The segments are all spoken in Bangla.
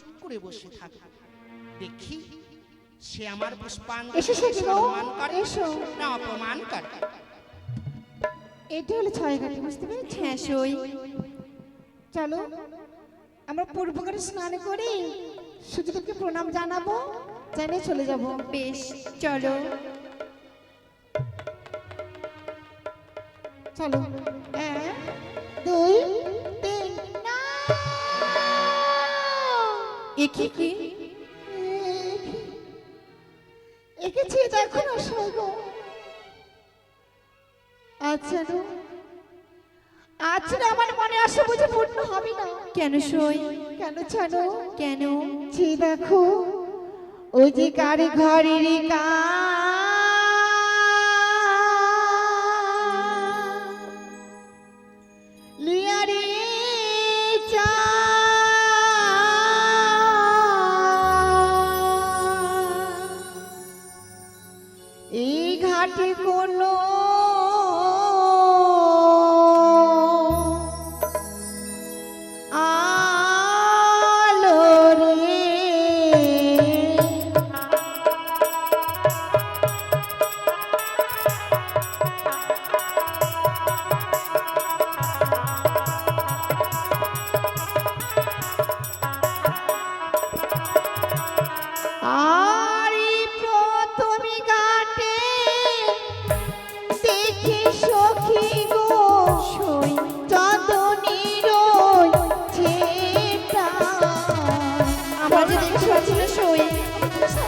চুপ করে বসে দেখি সে আমার পুষ্পাঞ্জলি সম্মান করে না অপমান করে। এটা হলো ছয় ঘাটে বুঝতে পেরেছি? হ্যাঁ সই। চলো আমরা পূর্ব করে স্নান করি। সুযোগকে প্রণাম জানাব জানিয়ে চলে যাব। বেশ চলো। চলো। এক দুই একে কি এঁকেছি দেখো না সৈগ আচ্ছা নো আজ আমার মনে আসে বুঝে পূর্ণ হবে না। কেন সই? কেন ছানো কেন? যে দেখো ওই যে কারে ঘরের কা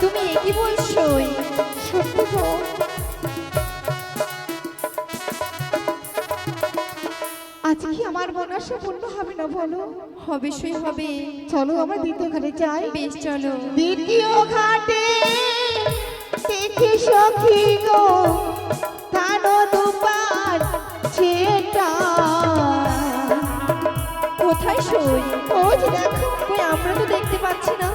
তুমি একই বলছই সত্যি গো আজ কি আমার মনাশা পূর্ণ হবে না বলো? হবে সই হবে। চলো আমরা দ্বিতীয় ঘাটে যাই। বেশ চলো। দ্বিতীয় ঘাটে দেখি সখী গো কানো দুপার ছেটা। কোথায় সই? যে দেখো আমরা তো দেখতে পাচ্ছি না।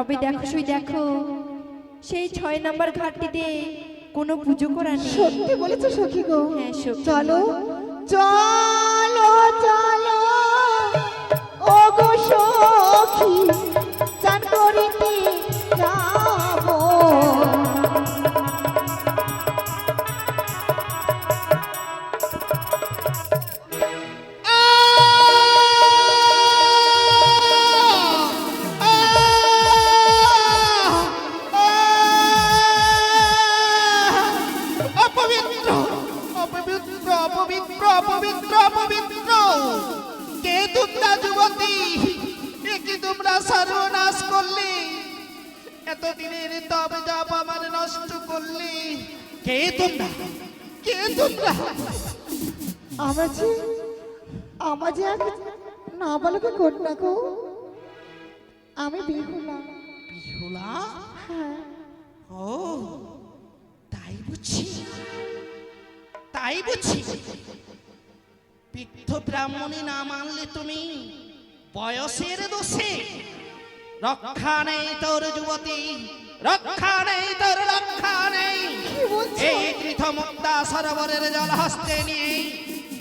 তবে দেখো সই দেখো। সেই ছয় নাম্বার ঘাটটিতে কোনো পুজো করা নেই। সত্যি বলেছ সখী গো। হ্যাঁ, সখী। চলো চলো। এতদিনের তবে জপ আমার নষ্ট করলে। কে তোমরা? কে তোমরা? আমার যে আমার যে এক নাবালক কন্যা গো। আমি বিহুলা। বিহুলা? হ্যাঁ। ও তাই বুঝছি তাই বুঝছি পিত্ত ব্রাহ্মণী না মানলে তুমি বয়সের দোষে রক্ষা নেই তোর যুবতী রক্ষা নেই তোর রক্ষা নেই। এই তীর্থ মুক্তা সরোবরের জল হস্তে নিয়ে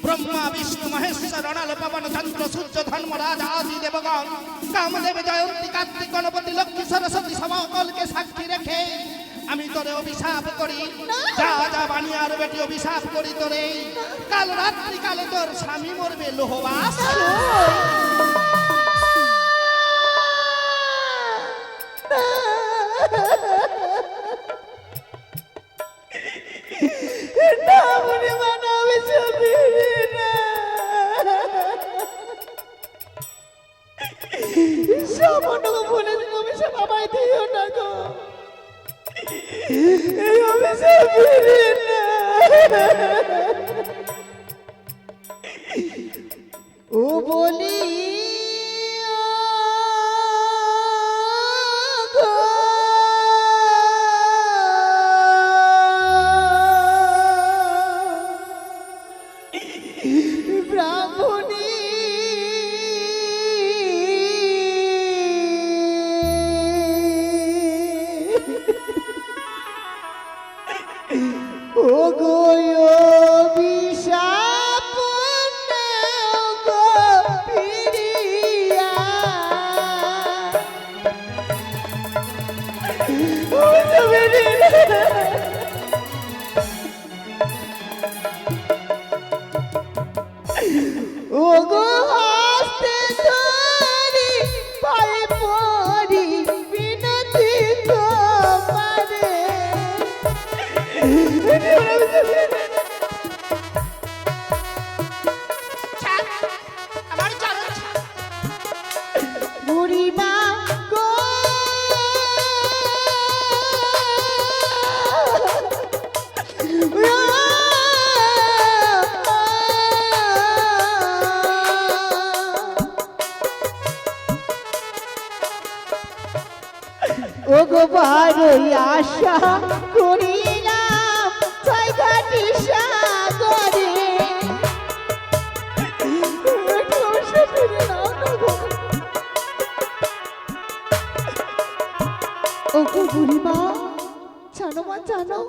ব্রহ্মা বিষ্ণু মহেশ্বর অনাল পবন চন্দ্র সূর্য ধর্মরাজ আদি দেবগণ কামদেব জয়ন্তী কার্তিক গণপতি লক্ষ্মী সরস্বতী সকলকে সাক্ষী রেখে আমি তোরে অভিশাপ করি। যা যা বানিয়ার বেটি অভিশাপ করি তোরে। কাল রাত্রি কালে তোর স্বামী মরবে লোহবাস। সামান্য বলে দিন অফিসে বাবাই দিও না গো। এই অফিসে ফিরে না। বলি গো ও গো বুড়িমা, জানো মা, জানো।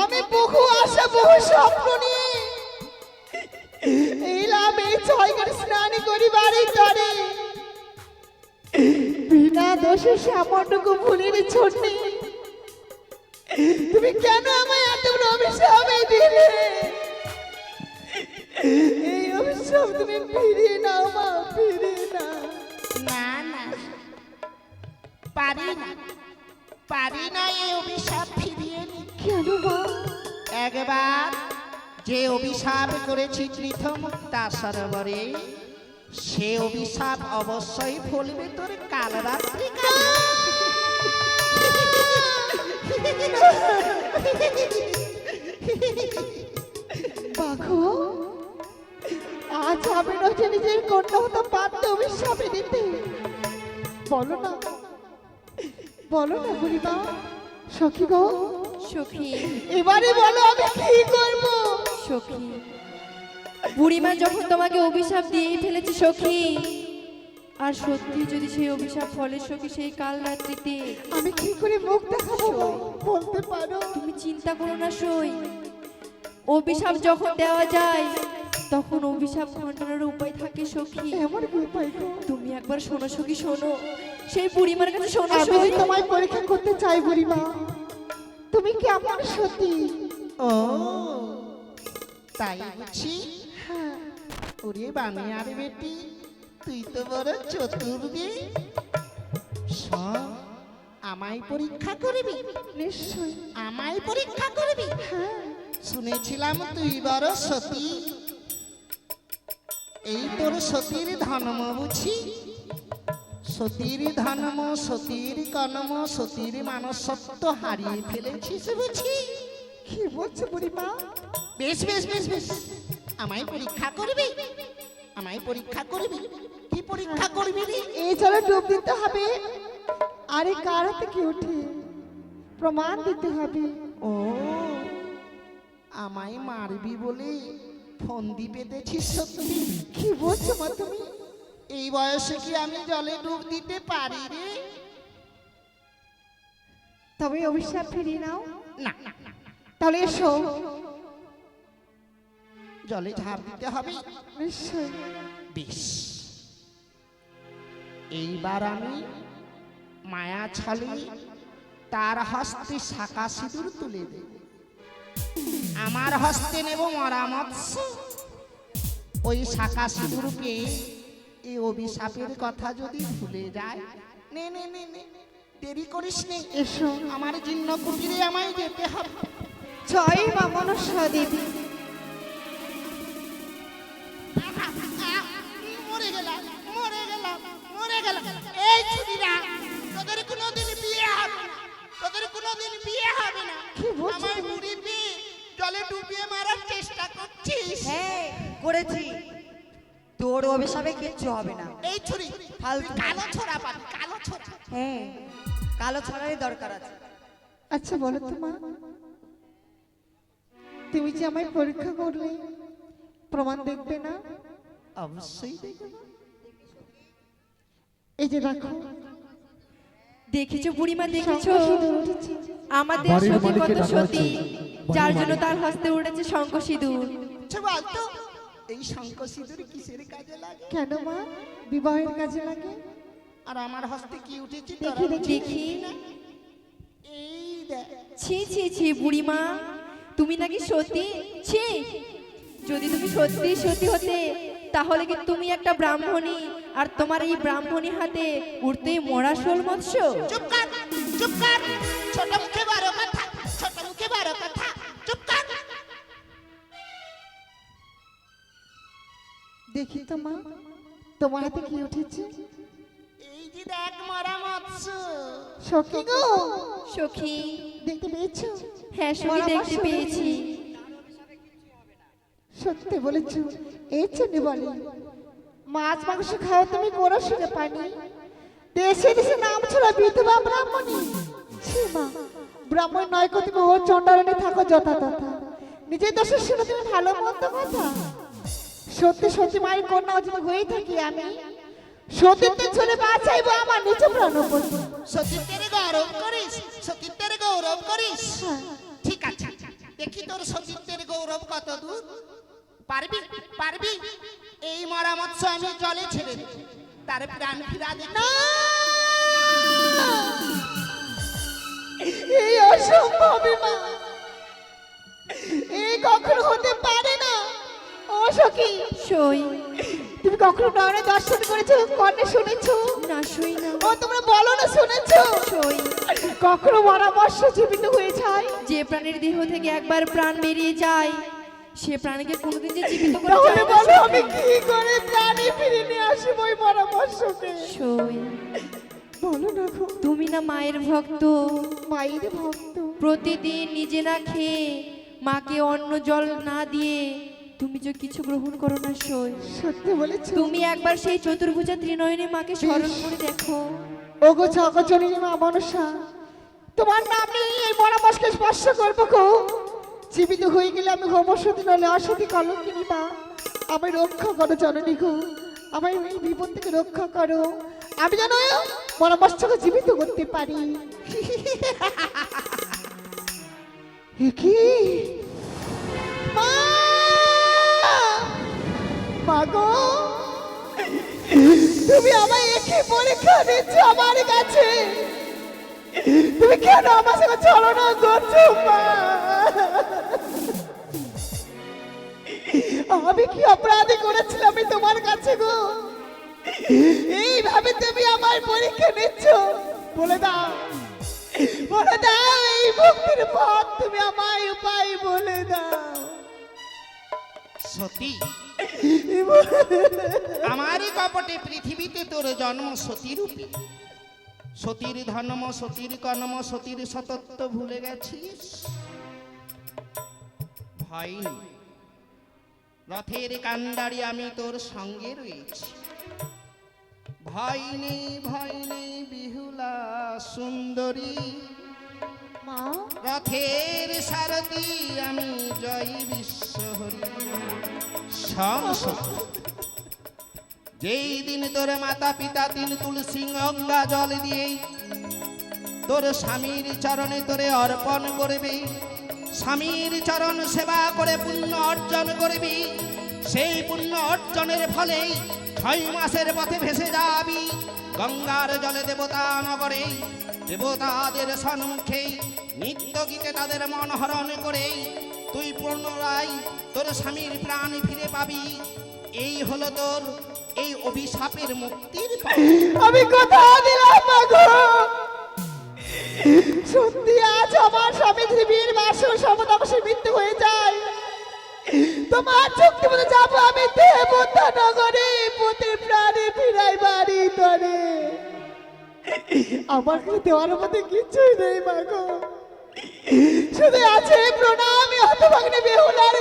আমি বহু আশা, বহু স্বপ্ন নিয়ে এলাম এই ছয়গার স্নান করি বাড়ির তরে বিনা দোষে সামান্যকু ভুলের ছোটে তুমি কেন আমায় এত বড় অভিশাপে দিলে? এই অভিশাপ তুমি ফিরিয়ে নাও মা, ফিরিয়ে পারি না পারি না এই অভিশাপ ফিরিয়ে। কেন একবার যে অভিশাপ করেছি তীর্থমুক্তা সরোবরে সে অভিশাপ অবশ্যই ফলবে তোর কাল। রাত্রি বাঘু আজ আমি নয় নিজের কন্যা হতে পারত অভিশাপে দিতে। বলো না বলো না বুড়িমা সখী গো। সখী। এবারে বলো আমি কি করব? সখী। বুড়িমা যখন তোমাকে অভিশাপ দিয়েই ফেলেছে সখী আর সত্যি যদি সেই অভিশাপ ফলে সখী সেই কাল রাত্রিতে আমি কি করে মুখ দেখাবো? বলতে পারো। তুমি চিন্তা করো না সই। অভিশাপ যখন দেওয়া যায় তখন অভিশাপ ঘটানোর উপায় থাকে সখী। এমন উপায় তুমি একবার শোনো সখী শোনো। সেই বুড়িমার কাছে শোনো আমি তোমায় পরীক্ষা করতে চাই বুড়িমা তুমি কি আমার সত্যি ও তাই বুঝি? হ্যাঁ ওরে বানিয়ার বেটি তুই তো বড় চতুর রে শোন, আমায় পরীক্ষা করবি? নিশ্চয় আমায় পরীক্ষা করবি? হ্যাঁ। শুনেছিলাম তুই বড় সতী। এই তোর সতীর ধর্ম বুঝি? সতীর ধর্ম সতীর কনম সতীর মানসত্ব হারিয়ে ফেলেছিস বুঝি? কি বলছো বুড়িমা? বেশ বেশ বেশ বেশ। আমায় পরীক্ষা করবি? আমায় পরীক্ষা করবি? কি পরীক্ষা করবি রে? এই জলে ডুব দিতে হবে। আরে কার হাতে কি ওঠে প্রমাণ দিতে হবে। ও আমায় মারবি বলে ফোন ফন্দি পেতেছিস সত্যি? কি বলছো মা তুমি? এই বয়সে কি আমি জলে ডুব দিতে পারি রে? তবে অভিশাপ ফিরিয়ে নাও। না। তাহলে এসো। জলে ঝাঁপ দিতে হবে। নিশ্চয় বেশ। এইবার আমি মায়া ছলে তার হস্তে শাখা সিঁদুর তুলে দেব। আমার হস্তে নেব মরামৎস ওই শাখা সিঁদুর পেয়ে এই অভিশাপের কথা যদি ভুলে যায়। নে নে নে নে দেরি করিস নে। এসো। আমার জিন্ন কুটিরে আমায় যেতে হবে। জয় মা মনসা দেবী। মরে গেলাম মরে গেলাম মরে গেলাম। এই ছুটিরা তোদের কোনোদিন বিয়ে হবে না। তোদের কোনোদিন বিয়ে হবে না। আমার বুড়ি জলে ডুবিয়ে মারার চেষ্টা করছিস। হ্যাঁ করেছি। দৌড় অভিশাপে কিচ্ছু হবে না। এই ছুরি ফালতু। কালো ছোড়া কালো ছোড়া। হ্যাঁ কালো ছড়ারই দরকার আছে। আচ্ছা বলো তো মা। তুমি যে আমায় পরীক্ষা করলে প্রমাণ দেখবে না? অবশ্যই এই যে রাখো। দেখেছ বুড়িমা দেখেছ। আমাদের সতী কত সতী। যার জন্য তার হস্তে উঠেছে শঙ্খ সিঁদুর। বলতো এই শঙ্খ সিঁদুর কিসের কাজে লাগে? কেন মা? বিবাহের কাজে লাগে? আর আমার হস্তে কি উঠেছে? দেখি দেখি। এই দেখ। ছি ছি ছি বুড়িমা তুমি নাকি সতী? ছি যদি তুমি সত্যি সতী হতে তাহলে কি তুমি একটা ব্রাহ্মণী? আর তোমার এই ব্রাহ্মণী হাতে উঠতেই মরা শোল মৎস্য চুপ কর চুপ কর ছোট দেখি তো মা তোমার হাতে কি উঠেছে? এই যে দেখ মরা মৎস্য। সখী গো। সখী। দেখতে পেয়েছ? হ্যাঁ সখী দেখতে পেয়েছি। সত্যি বলেছ এই জন্য বলে। মাছ মাংস খাও তুমি কোনো সুরে পানি। দেশে দেশে নাম ছিল বিধবা ব্রাহ্মণী। মা ব্রাহ্মণ নয় কো তুমি ও চণ্ডারণে থাকো যথা তথা নিজের দোষের শুনে তুমি ভালো মন্দ কথা। সত্যি সত্যি মায়ের কন্যা অজিত হয়ে থাকি আমি। সতীত্বের ছেলে বাঁচাইবো আমার নিজ প্রাণপতি সতীত্বের গৌরব করিস সতীত্বের গৌরব করিস। হ্যাঁ। ঠিক আছে দেখি তোর সতীত্বের গৌরব কত দূর। পারবি পারবি? এই মরামত আমি জলে ছেড়ে দেব। তার প্রাণ ফিরা দে। না! এই অসম্ভবই মা এই কখনো সখী। সই। তুমি কখনো নয়নে দর্শন করেছ? কর্ণে শুনেছো? না সই না। ও তোমরা বলো না শুনেছো? সই। কখনো পরামর্শ জীবিত হয়ে যায়? যে প্রাণীর দেহ থেকে একবার প্রাণ বেরিয়ে যায় সে প্রাণীকে কোনোদিন যে জীবিত করা তাহলে বলো আমি কি করে প্রাণী ফিরে নিয়ে আসব ওই পরামর্শকে? সই। বলো না গো তুমি না মায়ের ভক্ত। মায়ের ভক্ত। প্রতিদিন নিজে না খেয়ে মাকে অন্ন জল না দিয়ে তুমি যে কিছু গ্রহণ করো না সই। সত্যি বলেছ। তুমি একবার সেই চতুর্ভুজা ত্রিনয়নে মাকে স্মরণ করে দেখো। ওগো জগজননী মা মনসা তোমার নাম এই পরামর্শকে স্পর্শ করব গো। জীবিত হয়ে গেলে আমি হোমসতী নলে অসতী কলঙ্কিনী মা। আমায় রক্ষা করো জননী গো। আমায় এই বিপদ থেকে রক্ষা করো। আমি যেন পরামর্শকে জীবিত করতে পারি। কি? মা! তুমি আমায় একই পরীক্ষা দিচ্ছ আমার কাছে। তুমি কেন আমার সঙ্গে ছলনা করছ, মা? আমি কি অপরাধী করেছিলাম তোমার কাছে গো? এইভাবে তুমি আমার পরীক্ষা নিচ্ছ বলে দাও। বলে দাও, এই ভক্তির পথ তুমি আমায় উপায় বলে দাও। সতী আমারই কপটে পৃথিবীতে তোর জন্ম সতীরূপী সতীর ধর্ম সতীর কর্ম সতীর সতত্ব ভুলে গেছিস? ভয় রথের কান্ডারি আমি তোর সঙ্গে রয়েছি। ভয় নেই ভয় নেই বিহুলা সুন্দরী। রথের সারথি আমি জয় বিশ্বহরি। যেই দিন তোর মাতা পিতা তিন তুলসী গঙ্গা জল দিয়ে তোর স্বামীর চরণে তোরে অর্পণ করবে, স্বামীর চরণ সেবা করে পুণ্য অর্জন করবি, সেই পুণ্য অর্জনের ফলেই ছয় মাসের পথে ভেসে যাবি। গঙ্গার জলে দেবতা নগরে, দেবতাদের সম্মুখে নিত্য গীতে তাদের মন হরণ করে তুই পুনরায় তোর স্বামীর প্রাণ ফিরে পাবি। এই হলো তোর এই অভিশাপের মুক্তির আমি কথা দিলাম সত্যি আজ আমার স্বামী পৃথিবীর বাসন সমতাংশে মৃত্যু হয়ে যায়। তোমার চুক্তি মতো যাব আমি দেবতা নগরে পুতির প্রাণী ফিরাই বাড়ি তরে। আমার কাছে দেওয়ার মধ্যে কিছুই নেই, মা গো। শুধু আছে প্রণামী বেহুলার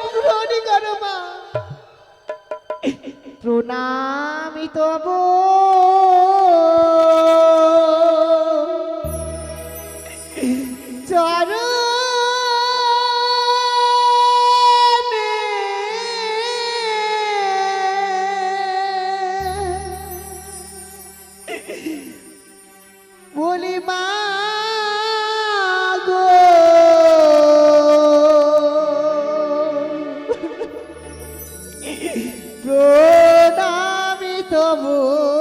প্রণামী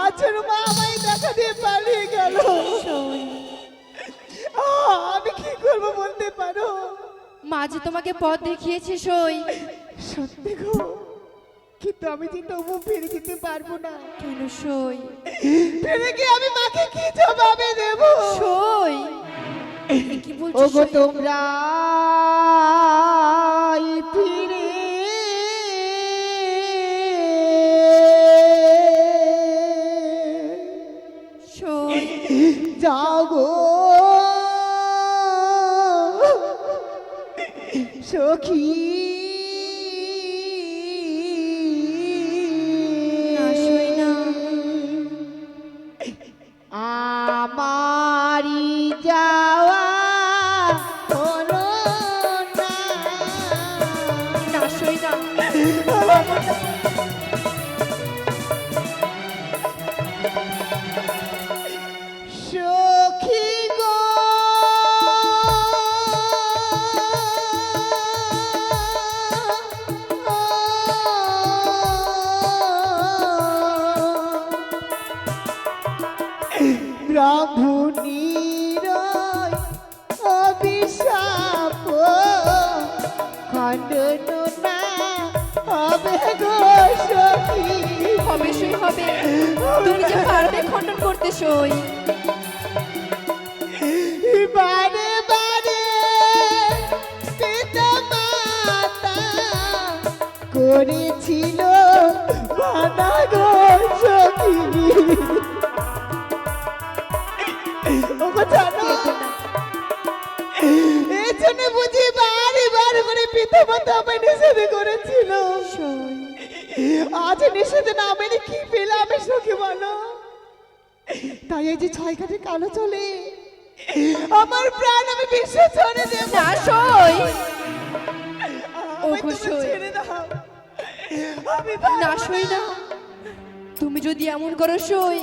আজ ওর মা আমায় দেখা দিয়ে পালিয়ে গেল। আমি কি করব বলতে পারো? মা যে তোমাকে পথ দেখিয়েছে সই। সত্যি গো কিন্তু আমি যে তবু ফিরে যেতে পারব না। কেন সই? ফিরে গিয়ে আমি মাকে কি জবাবে দেবো? সই? কি বলছো ওগো তোমরা সখী না, তুমি যে পারবে খণ্ডন করতে সই। বারে বারে পিতা মাতা করেছিল মানা গো সখী। ওগো জানো এই জন্য বুঝি বারে বার করে পিতা মাতা আমায় নিষেধ করেছিল। আজ নিষেধ না মেনে কি পেলাম আমি সখী বলো তাই এই যে ছয় ঘাটে কালো চলে। আমার প্রাণ আমি বিশ্ব ছেড়ে দেব। না সই। ওগো তুমি সই। আমি না সই না। তুমি যদি এমন করো সই।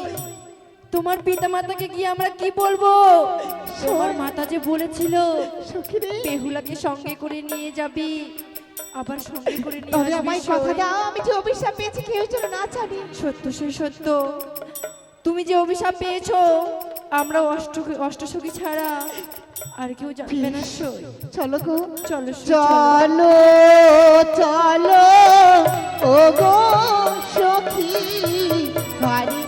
তোমার পিতা মাতাকে গিয়ে আমরা কি বলব? তোমার মাতা যে বলেছিল বেহুলাকে সঙ্গে করে নিয়ে যাবি। আবার সঙ্গে করে নিয়ে আমায়। কথা দাও আমি যে অভিশাপ পেয়েছি কেউ যেন না জানি সত্য সই সত্য তুমি যে অভিশাপ পেয়েছ আমরা অষ্ট অষ্টসখী ছাড়া আর কেউ জানবে না সই চলো গো চলো চলো। চলো চলো ও গো সখী বাড়ি